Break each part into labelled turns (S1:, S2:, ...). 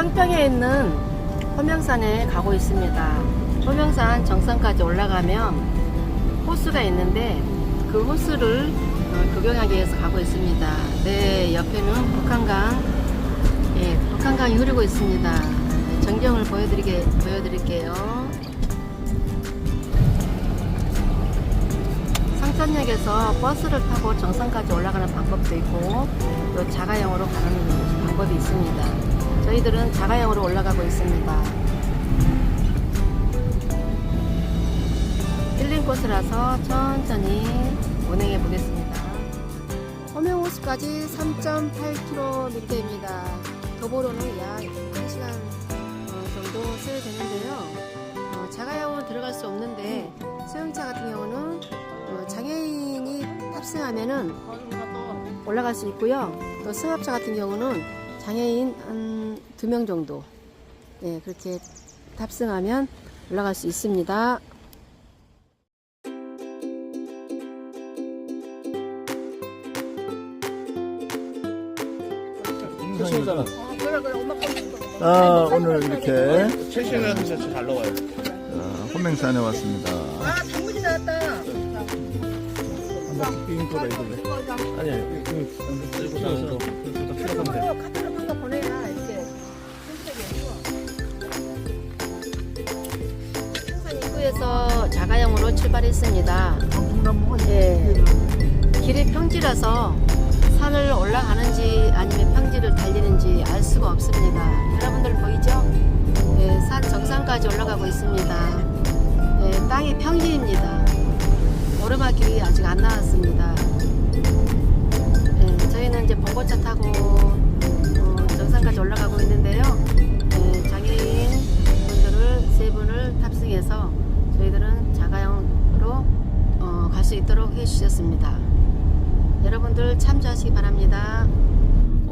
S1: 청평에 있는 호명산에 가고 있습니다. 호명산 정상까지 올라가면 호수가 있는데 그 호수를 어, 구경하기 위해서 가고 있습니다. 네, 옆에는 북한강, 예, 북한강이 흐르고 있습니다. 네, 전경을 보여드리게, 보여드릴게요. 상천역에서 버스를 타고 정상까지 올라가는 방법도 있고 또 자가용으로 가는 방법이 있습니다. 저희들은 자가용으로 올라가고 있습니다. 힐링 코스라서 천천히 운행해 보겠습니다. 호명호수까지 3.8km입니다. 도보로는 약 1시간 어, 정도 써야 되는데요. 어, 자가용은 들어갈 수 없는데 소형차 같은 경우는 어, 장애인이 탑승하면은 올라갈 수 있고요. 또 승합차 같은 경우는 장애인 한 두 명 정도 네, 그렇게 탑승하면 올라갈 수 있습니다.
S2: 아,
S3: 오늘 이렇게
S2: 최신이라는 진짜 잘 나와요.
S3: 어, 호명산에 왔습니다.
S1: 아, 단무지 나왔다.
S2: 한번 빙 돌아 이거. 아니, 이거 들고 나서
S1: 한거 산 입구에서 자가용으로 출발했습니다. 예, 길이 평지라서 산을 올라가는지 아니면 평지를 달리는지 알 수가 없습니다. 여러분들 보이죠? 예, 산 정상까지 올라가고 있습니다. 예, 땅이 평지입니다. 오르막길이 아직 안 나왔습니다.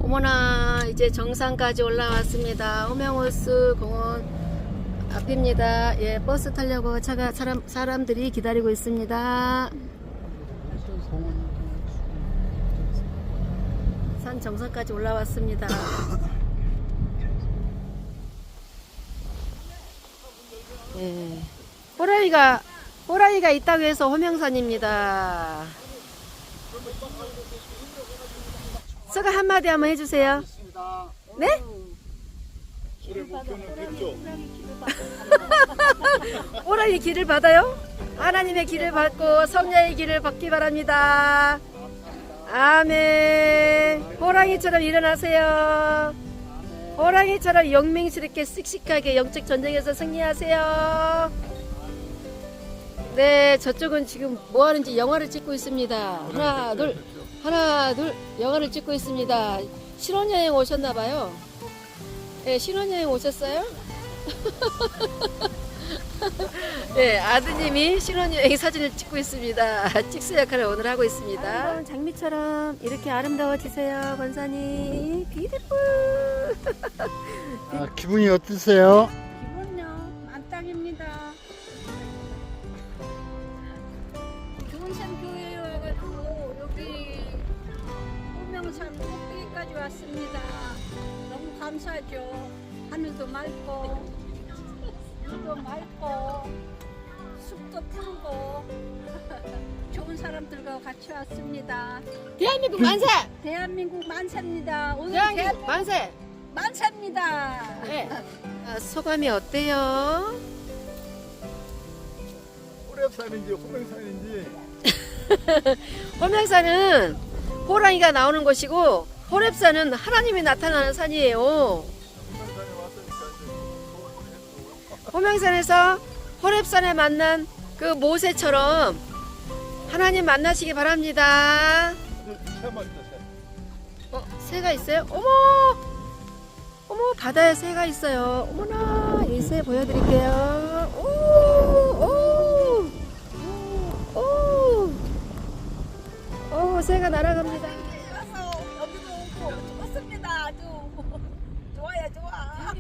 S1: 어머나 이제 정상까지 올라왔습니다. 호명호수 공원 앞입니다. 예, 버스 타려고 차가 사람 사람들이 기다리고 있습니다. 산 정상까지 올라왔습니다. 예. 호라이가 호라이가 있다고 해서 호명산입니다. 소가 한마디 한번 해주세요. 네? 호라이 길을 받아요? 하나님의 길을 받고 성녀의 길을 받기 바랍니다. 아멘. 호랑이처럼 일어나세요. 호랑이처럼 영맹스럽게 씩씩하게 영적 전쟁에서 승리하세요. 네, 저쪽은 지금 뭐 하는지 영화를 찍고 있습니다. 하나, 둘, 하나, 둘, 영화를 찍고 있습니다. 신혼여행 오셨나봐요. 네, 신혼여행 오셨어요? 네, 아드님이 신혼여행 사진을 찍고 있습니다. 찍수 역할을 오늘 하고 있습니다. 장미처럼 이렇게 아름다워지세요, 권사님. 비디풀.
S3: 아, 기분이 어떠세요?
S4: 물도 맑고 숲도 푸르고 좋은 사람들과 같이 왔습니다.
S1: 대한민국 만세!
S4: 대한민국 만세입니다. 오늘
S1: 대한민국
S4: 대한민국
S1: 만세!
S4: 만세입니다.
S1: 네. 아, 소감이 어때요?
S3: 호랩산인지 호명산인지
S1: 호명산은 호랑이가 나오는 곳이고 호랩산은 하나님이 나타나는 산이에요. 호명산에서 호랩산에 만난 그 모세처럼 하나님 만나시기 바랍니다. 어, 새가 있어요? 어머! 어머, 바다에 새가 있어요. 어머나, 이 새 보여드릴게요. 오! 오! 오! 오, 새가 날아갑니다.
S4: 와서 여기도 오고 좋습니다. 아주 좋아요, 좋아.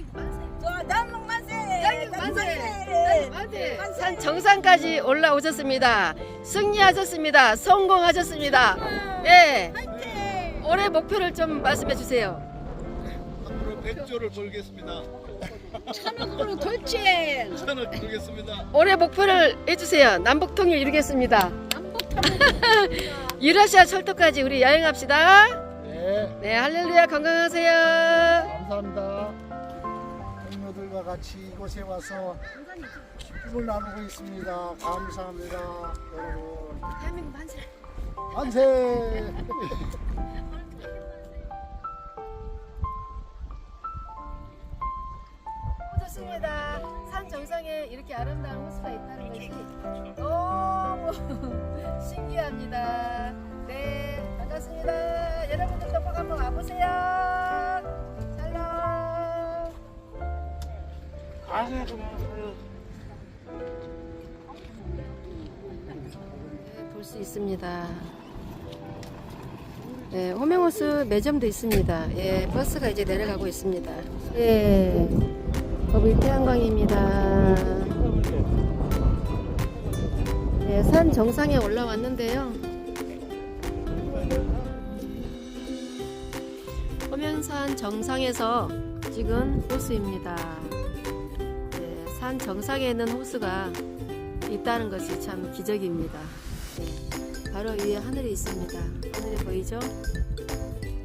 S1: 산 정상까지 올라오셨습니다. 승리하셨습니다. 성공하셨습니다. 예. 올해 목표를 좀 말씀해 주세요.
S3: 앞으로 백조를 벌겠습니다.
S4: 천억으로 돌진.
S3: 천을 벌겠습니다.
S1: 올해 목표를 해주세요. 남북 통일 이루겠습니다. 유라시아 철도까지 우리 여행합시다.
S3: 네,
S1: 네, 할렐루야 건강하세요.
S3: 감사합니다. 같이 이곳에 와서 기쁨을 나누고 있습니다. 감사합니다, 여러분.
S1: 대한민국 만세.
S3: 만세!
S1: 좋습니다. 산 정상에 이렇게 아름다운 호수가 있다는 것이 너무 신기합니다. 네, 반갑습니다. 여러분들도 꼭 한번 와보세요. 볼 수 있습니다. 네, 호명호수 매점도 있습니다. 예, 버스가 이제 내려가고 있습니다. 예, 거기 태양광입니다. 예, 산 정상에 올라왔는데요. 호명산 정상에서 찍은 호수입니다. 예, 산 정상에 있는 호수가 있다는 것이 참 기적입니다. 예, 바로 위에 하늘이 있습니다. 하늘이 보이죠?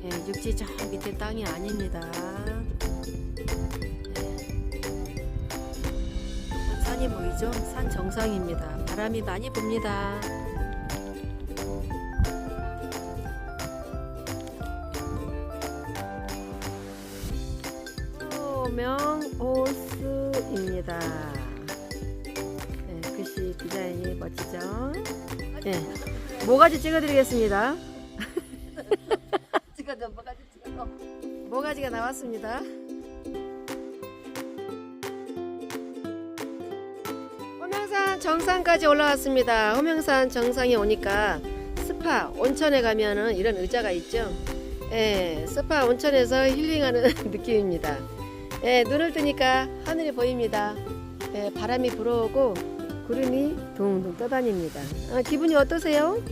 S1: 예, 육지 저 밑에 땅이 아닙니다. 예. 산이 보이죠? 산 정상입니다. 바람이 많이 붑니다. 소명호수 입니다. 네, 글씨 디자인이 멋지죠? 네, 모가지 찍어드리겠습니다.
S4: 찍어줘, 뭐가 찍어줘.
S1: 모가지가 나왔습니다. 호명산 정상까지 올라왔습니다. 호명산 정상에 오니까 스파 온천에 가면은 이런 의자가 있죠. 예, 스파 온천에서 힐링하는 느낌입니다. 예, 눈을 뜨니까 하늘이 보입니다. 예, 바람이 불어오고 구름이 둥둥 떠다닙니다. 아, 기분이 어떠세요?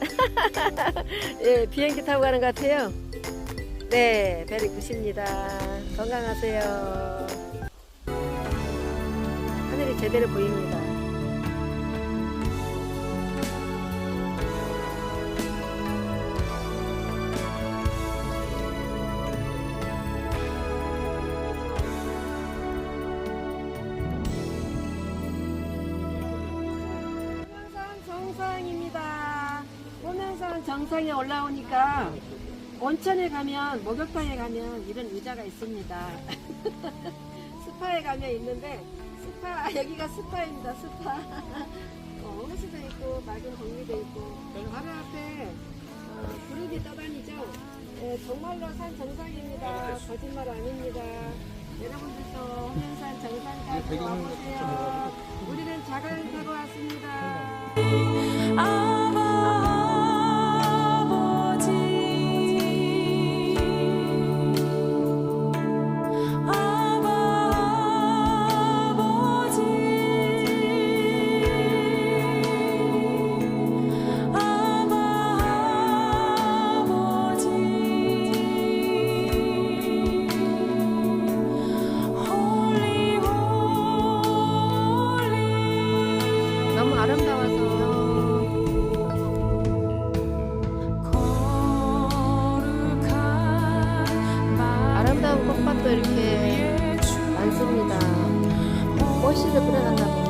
S1: 예, 비행기 타고 가는 것 같아요. 네, 베리 굿입니다. 건강하세요. 하늘이 제대로 보입니다. 산 정상에 올라오니까 온천에 가면 목욕탕에 가면 이런 의자가 있습니다. 스파에 가면 있는데 스파 여기가 스파입니다. 스파. 어, 호수도 있고 맑은 공기도 있고 바로 앞에 어, 구름이 떠다니죠. 예, 정말로 산 정상입니다. 거짓말 아닙니다. 여러분들도 호명산 정상까지 와보세요. 우리는 자가용 타고 왔습니다. 아름다워서 아름다운 꽃밭도 이렇게 많습니다. 꽃씨를 뿌려놨나 봅니다.